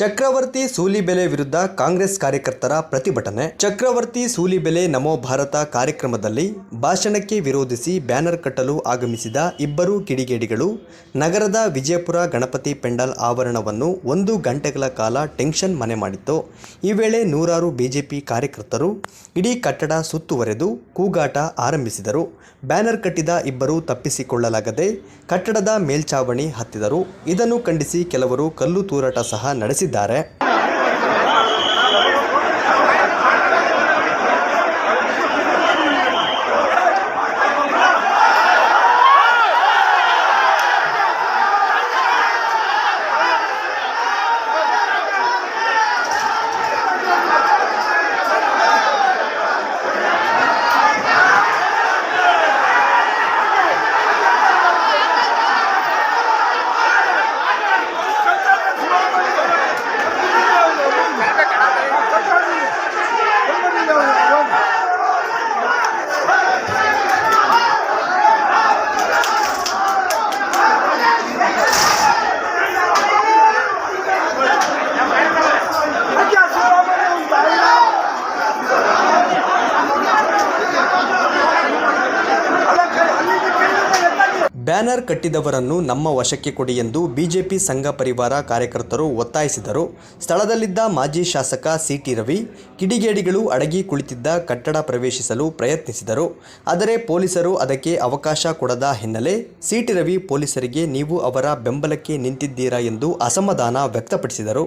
ಚಕ್ರವರ್ತಿ ಸೂಲಿಬೆಲೆ ವಿರುದ್ಧ ಕಾಂಗ್ರೆಸ್ ಕಾರ್ಯಕರ್ತರ ಪ್ರತಿಭಟನೆ. ಚಕ್ರವರ್ತಿ ಸೂಲಿಬೆಲೆ ನಮೋ ಭಾರತ ಕಾರ್ಯಕ್ರಮದಲ್ಲಿ ಭಾಷಣಕ್ಕೆ ವಿರೋಧಿಸಿ ಬ್ಯಾನರ್ ಕಟ್ಟಲು ಆಗಮಿಸಿದ ಇಬ್ಬರು ಕಿಡಿಗೇಡಿಗಳು, ನಗರದ ವಿಜಯಪುರ ಗಣಪತಿ ಪೆಂಡಲ್ ಆವರಣವನ್ನು ಒಂದು ಗಂಟೆಗಳ ಕಾಲ ಟೆನ್ಷನ್ ಮನೆ ಮಾಡಿತ್ತು. ಈ ವೇಳೆ ನೂರಾರು ಬಿಜೆಪಿ ಕಾರ್ಯಕರ್ತರು ಇಡೀ ಕಟ್ಟಡ ಸುತ್ತುವರೆದು ಕೂಗಾಟ ಆರಂಭಿಸಿದರು. ಬ್ಯಾನರ್ ಕಟ್ಟಿದ ಇಬ್ಬರು ತಪ್ಪಿಸಿಕೊಳ್ಳಲಾಗದೆ ಕಟ್ಟಡದ ಮೇಲ್ಛಾವಣಿ ಹತ್ತಿದರು. ಇದನ್ನು ಖಂಡಿಸಿ ಕೆಲವರು ಕಲ್ಲು ತೂರಾಟ ಸಹ ನಡೆಸಿದ್ದಾರೆ ಬ್ಯಾನರ್ ಕಟ್ಟಿದವರನ್ನು ನಮ್ಮ ವಶಕ್ಕೆ ಕೊಡಿ ಎಂದು ಬಿಜೆಪಿ ಸಂಘ ಪರಿವಾರ ಕಾರ್ಯಕರ್ತರು ಒತ್ತಾಯಿಸಿದರು. ಸ್ಥಳದಲ್ಲಿದ್ದ ಮಾಜಿ ಶಾಸಕ ಸಿಟಿ ರವಿ, ಕಿಡಿಗೇಡಿಗಳು ಅಡಗಿ ಕುಳಿತಿದ್ದ ಕಟ್ಟಡ ಪ್ರವೇಶಿಸಲು ಪ್ರಯತ್ನಿಸಿದರು. ಆದರೆ ಪೊಲೀಸರು ಅದಕ್ಕೆ ಅವಕಾಶ ಕೊಡದ ಹಿನ್ನೆಲೆ ಸಿಟಿ ರವಿ ಪೊಲೀಸರಿಗೆ ನೀವು ಅವರ ಬೆಂಬಲಕ್ಕೆ ನಿಂತಿದ್ದೀರಾ ಎಂದು ಅಸಮಾಧಾನ ವ್ಯಕ್ತಪಡಿಸಿದರು.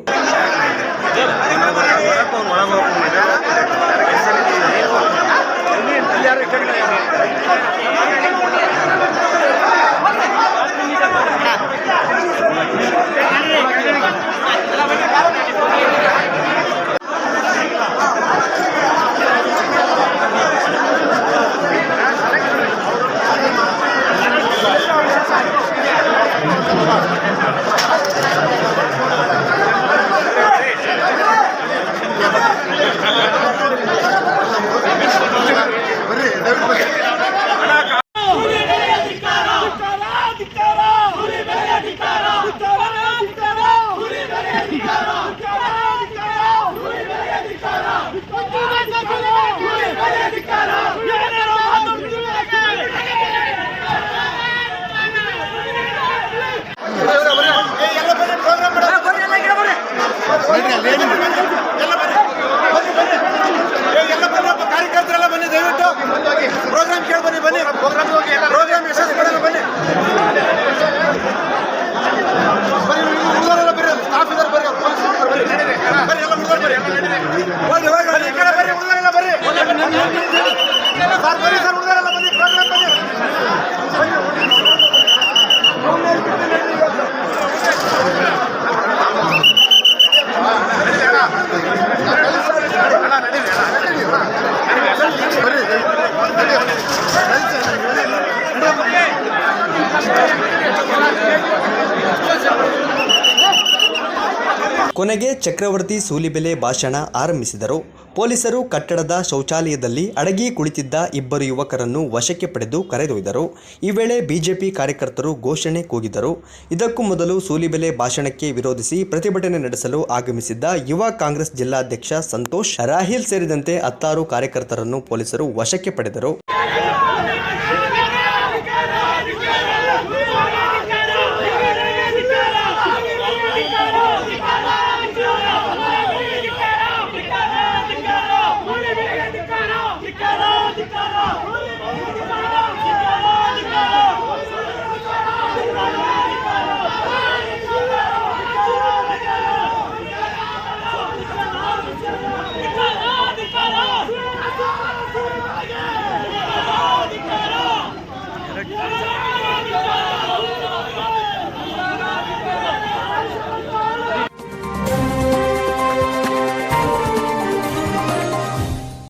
ಕೊನೆಗೆ ಚಕ್ರವರ್ತಿ ಸೂಲಿಬೆಲೆ ಭಾಷಣ ಆರಂಭಿಸಿದರು. ಪೊಲೀಸರು ಕಟ್ಟಡದ ಶೌಚಾಲಯದಲ್ಲಿ ಅಡಗಿ ಕುಳಿತಿದ್ದ ಇಬ್ಬರು ಯುವಕರನ್ನು ವಶಕ್ಕೆ ಪಡೆದು ಕರೆದೊಯ್ದರು. ಈ ವೇಳೆ ಬಿಜೆಪಿ ಕಾರ್ಯಕರ್ತರು ಘೋಷಣೆ ಕೂಗಿದರು. ಇದಕ್ಕೂ ಮೊದಲು ಸೂಲಿಬೆಲೆ ಭಾಷಣಕ್ಕೆ ವಿರೋಧಿಸಿ ಪ್ರತಿಭಟನೆ ನಡೆಸಲು ಆಗಮಿಸಿದ್ದ ಯುವ ಕಾಂಗ್ರೆಸ್ ಜಿಲ್ಲಾಧ್ಯಕ್ಷ ಸಂತೋಷ್, ರಾಹಿಲ್ ಸೇರಿದಂತೆ ಹತ್ತಾರು ಕಾರ್ಯಕರ್ತರನ್ನು ಪೊಲೀಸರು ವಶಕ್ಕೆ ಪಡೆದರು.